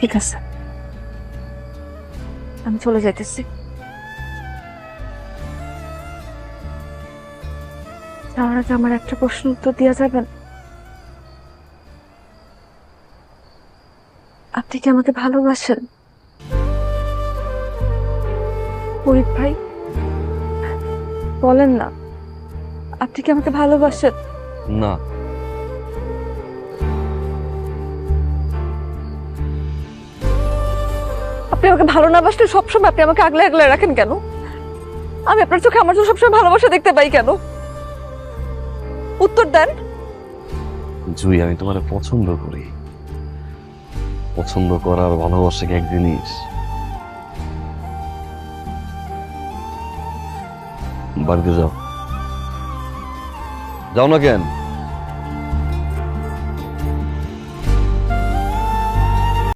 ঠিক আছে। আমি চলে যাইতেছি। যাওয়ার আগে আমার একটা প্রশ্ন উত্তর দেওয়া যাবেন আপনি কি আমাকে ভালোবাসেন? ফরিদ ভাই, বলেন না। আপনি কি আমাকে ভালোবাসেন? না। আপনি আমাকে ভালো না বাসলে সবসময় আপনি আমাকে আগলে আগলে রাখেন কেন? আমি আপনার চোখে আমার চোখে সবসময় ভালোবাসা দেখতে পাই কেন? উত্তর দেন। জুই, আমি তোমার পছন্দ করি। পছন্দ করার ভালোবাসা এক জিনিস? বাড়িতে যাও। যাও না কেন?